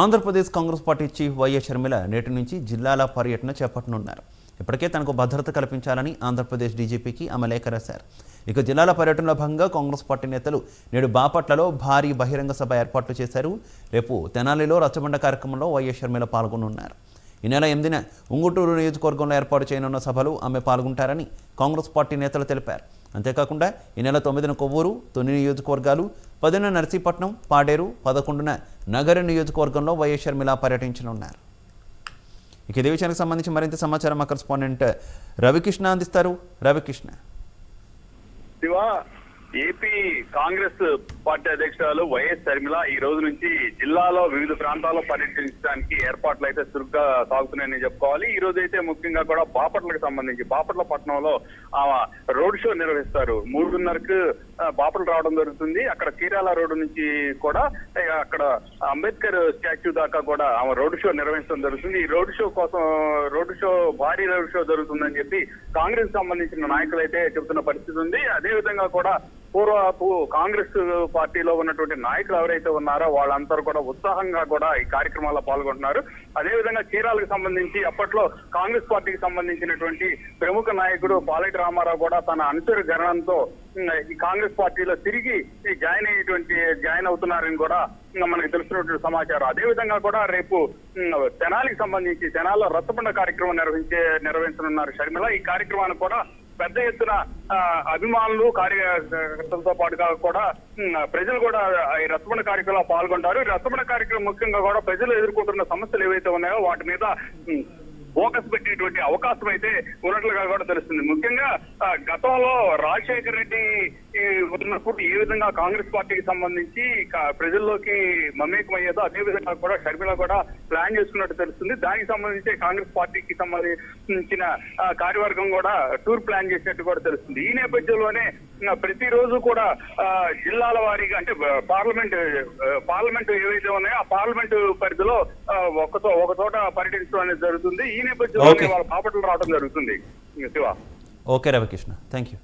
Andhra Pradesh Congress party chief YS Sharmila నేటి నుంచి జిల్లాల పర్యటన చేపట్టనున్నారు. ఇప్పటికే తనకు భద్రత కల్పించాలని ఆంధ్రప్రదేశ్ డీజీపీకి ఆమె లేఖ రాశారు. ఇక జిల్లాల పర్యటనలో భాగంగా కాంగ్రెస్ పార్టీ నేతలు నేడు బాపట్లలో భారీ బహిరంగ సభ ఏర్పాట్లు చేశారు. రేపు తెనాలిలో రచ్చబండ కార్యక్రమంలో వైఎస్ షర్మిల పాల్గొనున్నారు. ఈ నెల ఎనిమిదిన ఉంగుటూరు నియోజకవర్గంలో ఏర్పాటు చేయనున్న సభలు ఆమె పాల్గొంటారని కాంగ్రెస్ పార్టీ నేతలు తెలిపారు. అంతేకాకుండా ఈ నెల తొమ్మిదిన కొవ్వూరు తొని నియోజకవర్గాలు పదిన నర్సీపట్నం పాడేరు పదకొండున నగర నియోజకవర్గంలో వైఎస్ షర్మిల పర్యటించనున్నారు. ఇక ఇదే విషయానికి సంబంధించి మరింత సమాచారం మా కరెస్పాండెంట్ రవికృష్ణ అందిస్తారు. రవికృష్ణ. శివ ఏపీ కాంగ్రెస్ పార్టీ అధ్యక్షురాలు వైఎస్ షర్మిల ఈ రోజు నుంచి జిల్లాలో వివిధ ప్రాంతాల్లో పర్యటించడానికి ఏర్పాట్లు అయితే చురుగ్గా సాగుతున్నాయని చెప్పుకోవాలి. ఈ రోజు అయితే ముఖ్యంగా కూడా బాపట్లకు సంబంధించి బాపట్ల పట్టణంలో రోడ్ షో నిర్వహిస్తారు. మూడున్నరకు ఆ, బాపట్ల రావడం జరుగుతుంది. అక్కడ కీరాల రోడ్డు నుంచి కూడా అక్కడ అంబేద్కర్ స్టాచ్యూ దాకా కూడా ఆమె రోడ్ షో నిర్వహించడం జరుగుతుంది. ఈ రోడ్ షో కోసం రోడ్ షో భారీ రోడ్ షో జరుగుతుందని చెప్పి కాంగ్రెస్ సంబంధించిన నాయకులు అయితే చెబుతున్న పరిస్థితి ఉంది. అదే విధంగా కూడా పూర్వపు కాంగ్రెస్ పార్టీలో ఉన్నటువంటి నాయకులు ఎవరైతే ఉన్నారో వాళ్ళందరూ కూడా ఉత్సాహంగా కూడా ఈ కార్యక్రమాల్లో పాల్గొంటున్నారు. అదేవిధంగా చీరాలకు సంబంధించి అప్పట్లో కాంగ్రెస్ పార్టీకి సంబంధించినటువంటి ప్రముఖ నాయకుడు పాలెటి రామారావు కూడా తన అనుచర గణంతో ఈ కాంగ్రెస్ పార్టీలో తిరిగి ఈ జాయిన్ అయ్యేటువంటి జాయిన్ అవుతున్నారని కూడా మనకి మనకు తెలుస్తున్నటువంటి సమాచారం. అదే విధంగా కూడా రేపు తెనాలికి సంబంధించి తెనాల్లో రచ్చబండ కార్యక్రమం నిర్వహించే నిర్వహించనున్నారు షర్మిల ఈ కార్యక్రమాన్ని కూడా పెద్ద ఎత్తున ఆ, అభిమానులు కార్యకర్తలతో పాటుగా కూడా ప్రజలు కూడా ఈ రసమణ కార్యక్రమంలో పాల్గొంటారు. ఈ రసమణ కార్యక్రమం ముఖ్యంగా కూడా ప్రజలు ఎదుర్కొంటున్న సమస్యలు ఏవైతే ఉన్నాయో వాటి మీద ఫోకస్ పెట్టేటువంటి అవకాశం అయితే ఉన్నట్లుగా కూడా తెలుస్తుంది. ముఖ్యంగా గతంలో రాజశేఖర్ రెడ్డి ఉన్నప్పుడు ఏ విధంగా కాంగ్రెస్ పార్టీకి సంబంధించి ప్రజల్లోకి మమేకం అయ్యేదో అదే విధంగా కూడా షర్మిల కూడా ప్లాన్ చేసుకున్నట్టు తెలుస్తుంది. దానికి సంబంధించి కాంగ్రెస్ పార్టీకి సంబంధించిన కార్యవర్గం కూడా టూర్ ప్లాన్ చేసినట్టు కూడా తెలుస్తుంది. ఈ నేపథ్యంలోనే ప్రతిరోజు కూడా జిల్లాల వారీగా అంటే పార్లమెంట్ పార్లమెంట్ ఏవైతే ఉన్నాయో ఆ పార్లమెంట్ పరిధిలో ఒక ఒక చోట పర్యటించడం అనేది జరుగుతుంది. ఈ నేపథ్యంలోనే Okay. వాళ్ళ బాపట్లు రావడం జరుగుతుంది. Shiva. Okay Ravikrishna thank you